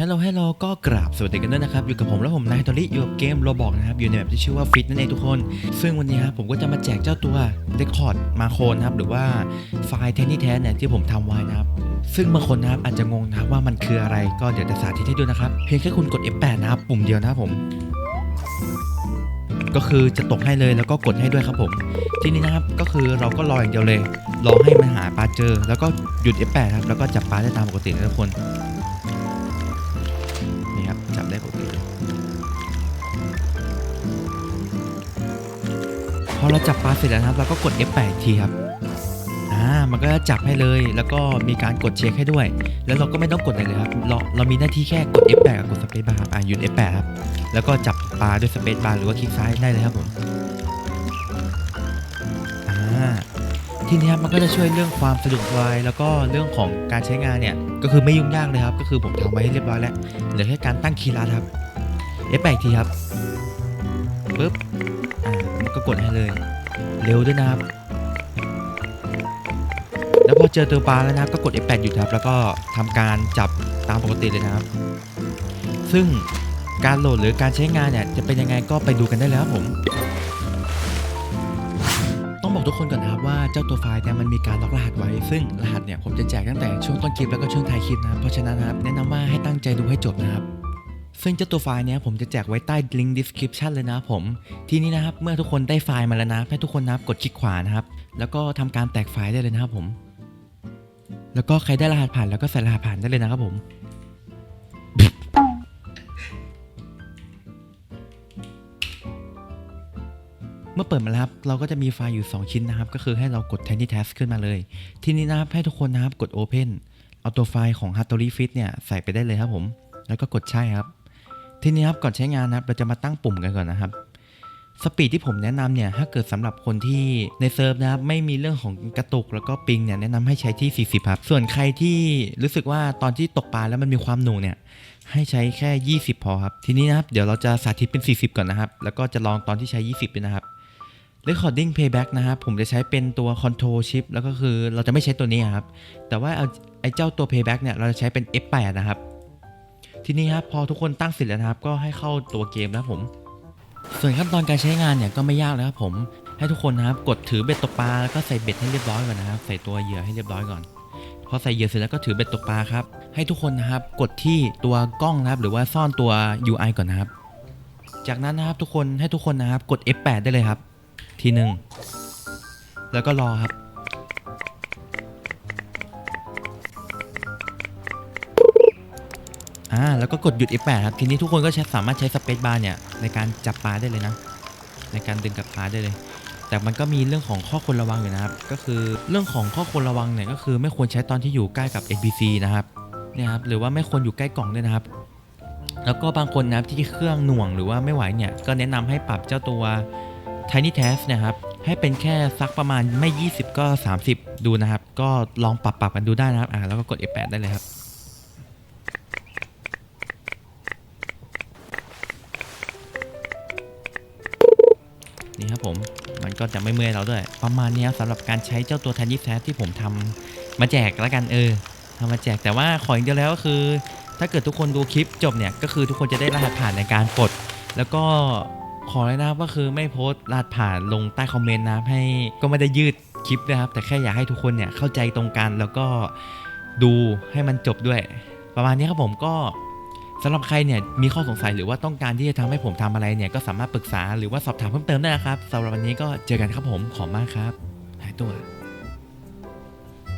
ฮัลโหลฮัลโหลก็กราบสวัสดีกันด้วยนะครับ อยู่กับผมและผมนายตอรี่อยู่กับเกมโรบอกนะครับ อยู่ในแบบที่ชื่อว่าฟิตนั่นเองทุกคน ซึ่งวันนี้ครับผมก็จะมาแจกเจ้าตัว Record มาโคนะครับ หรือว่าไฟล์แทนนี่แท้เนี่ยที่ผมทำไว้นะครับ ซึ่งบางคนนะครับอาจจะงงนะครับว่ามันคืออะไรก็เดี๋ยวจะสาธิตให้ดูนะครับ เพียงแค่คุณกด F8 นะครับปุ่มเดียวนะครับผม ก็คือจะตกให้เลยแล้วก็กดให้ด้วยครับผม ทีนี้นะครับก็คือเราก็รออย่างเดียวเลยรอให้มันหาปลาเจอ แล้วก็หยุด F8 ครับแล้วก็จับปลาได้ตามปกตินะทุกคน พอเราจับปลาเสร็จแล้วนะครับ เราก็กด F8 ทีครับอ่ามันก็จะจับให้เลยแล้วก็มีการกดเช็คให้ด้วย แล้วเราก็ไม่ต้องกดอะไรเลยครับเราเรามีหน้าที่แค่กด F8 กับกดสเปซบาร์อ่าหยุด F8 ครับแล้วก็จับปลาด้วยสเปซบาร์หรือว่าคลิกซ้ายได้เลยครับผมอ่าทีนี้ครับมันก็จะช่วยเรื่องความสะดวกสบายแล้วก็เรื่องของการใช้งานเนี่ยก็คือไม่ยุ่งยากเลยครับ ก็คือผมทำไว้ให้เรียบร้อยแล้วเหลือแค่การตั้งคีย์ลัดครับ F8 ทีครับปึ๊บ กดให้เลย เร็วด้วยนะครับ แล้วพอเจอตัวปลาแล้วนะครับก็กด F8 หยุดครับ แล้วก็ทำการจับตามปกติเลยนะครับ ซึ่งการโหลดหรือการใช้งานเนี่ยจะเป็นยังไงก็ไปดูกันได้แล้วครับผมต้องบอกทุกคนก่อนนะครับว่าเจ้าตัวไฟล์เนี่ยมันมีการล็อกรหัสไว้ ซึ่งรหัสเนี่ยผมจะแจกตั้งแต่ช่วงต้นคลิปแล้วก็ช่วงท้ายคลิปนะครับเพราะฉะนั้นนะครับแนะนำว่าให้ตั้งใจดูให้จบนะครับ ซึ่งเจ้าตัวไฟล์นี้ผมจะแจกไว้ใต้ลิงก์ description เลยนะผม ทีนี้นะครับเมื่อทุกคนได้ไฟล์มาแล้วนะให้ทุกคนนะครับกดคลิกขวานะครับ แล้วก็ทำการแตกไฟล์ได้เลยนะครับผม แล้วก็ใครได้รหัสผ่านแล้วก็ใส่รหัสผ่านได้เลยนะครับผมเมื่อเปิดมาแล้วครับเราก็จะมีไฟล์อยู่ 2 ชิ้นนะครับ ก็คือให้เรากด Tiny Task ขึ้นมาเลย ทีนี้นะครับให้ทุกคนนะครับกด Open เอาตัวไฟล์ของ h a t o r y Fit เนี่ยใส่ไปได้เลยครับผม แล้วก็กดใช่ครับ ทีนี้ครับก่อนใช้งานนะครับเราจะมาตั้งปุ่มกันก่อนนะครับสปีดที่ผมแนะนำเนี่ยถ้าเกิดสำหรับคนที่ในเซิร์ฟนะครับไม่มีเรื่องของกระตุกแล้วก็ปิงเนี่ยแนะนำให้ใช้ที่ 40 ครับ ส่วนใครที่รู้สึกว่าตอนที่ตกปลาแล้วมันมีความหน่งเนี่ยให้ใช้แค่ 20 พอครับ ทีนี้นะครับเดี๋ยวเราจะสาธิตเป็น 40 ก่อนนะครับ แล้วก็จะลองตอนที่ใช้ 20ด้วยนะครับ Recording Playback นะครับผมจะใช้เป็นตัว Control Shift แล้วก็คือเราจะไม่ใช้ตัวนี้ครับแต่ว่าเอาไอ้เจ้าตัว Playback เนี่ยเราจะใช้เป็น F8 นะครับ ทีนี้ครับพอทุกคนตั้งเสร็จแล้วนะครับก็ให้เข้าตัวเกมนะผม ส่วนขั้นตอนการใช้งานเนี่ยก็ไม่ยากเลยครับผมให้ทุกคนนะครับกดถือเบ็ดตกปลาแล้วก็ใส่เบ็ดให้เรียบร้อยก่อนนะครับใส่ตัวเหยื่อให้เรียบร้อยก่อนพอใส่เหยื่อเสร็จแล้วก็ถือเบ็ดตกปลาครับให้ทุกคนนะครับกดที่ตัวกล้องนะครับหรือว่าซ่อนตัว UI ก่อนนะครับ จากนั้นนะครับทุกคนให้ทุกคนนะครับกด F8 ได้เลยครับ ทีหนึ่งแล้วก็รอครับ อ่าแล้วก็กดหยุด F8 ครับทีนี้ทุกคนก็ใช้สามารถใช้สเปซบาร์เนี่ยในการจับปลาได้เลยนะ ในการดึงกับปลาได้เลย แต่มันก็มีเรื่องของข้อควรระวังอยู่นะครับ ก็คือเรื่องของข้อควรระวังเนี่ยก็คือไม่ควรใช้ตอนที่อยู่ใกล้กับ NPC นะครับเนี่ยครับหรือว่าไม่ควรอยู่ใกล้กล่องด้วยนะครับ แล้วก็บางคนนะครับที่เครื่องหน่วงหรือว่าไม่ไหวเนี่ยก็แนะนำให้ปรับเจ้าตัว Tiny Task นะครับให้เป็นแค่สักประมาณไม่ 20 ก็ 30 ดูนะครับ ก็ลองปรับปรับกันดูได้นะครับอ่าแล้วก็กด F8 ได้เลยครับ ครับผมมันก็จะไม่เมื่อยเราด้วย ประมาณนี้ครับสำหรับการใช้เจ้าตัว Tiny Task ที่ผมทำมาแจกแล้วกันเออทำมาแจกแต่ว่าขออย่างเดียวแล้วก็คือ ถ้าเกิดทุกคนดูคลิปจบเนี่ย ก็คือทุกคนจะได้รหัสผ่านในการกด แล้วก็ขอเลยนะครับก็คือไม่โพสต์รหัสผ่านลงใต้คอมเมนต์นะให้ก็ไม่ได้ยืดคลิปนะครับ แต่แค่อยากให้ทุกคนเนี่ยเข้าใจตรงกันแล้วก็ดูให้มันจบด้วย ประมาณนี้ครับผมก็ สำหรับใครเนี่ยมีข้อสงสัยหรือว่าต้องการที่จะทำให้ผมทำอะไรเนี่ยก็สามารถปรึกษาหรือว่าสอบถามเพิ่มเติมได้นะครับสำหรับวันนี้ก็เจอกันครับผมขอบมากครับหายตัว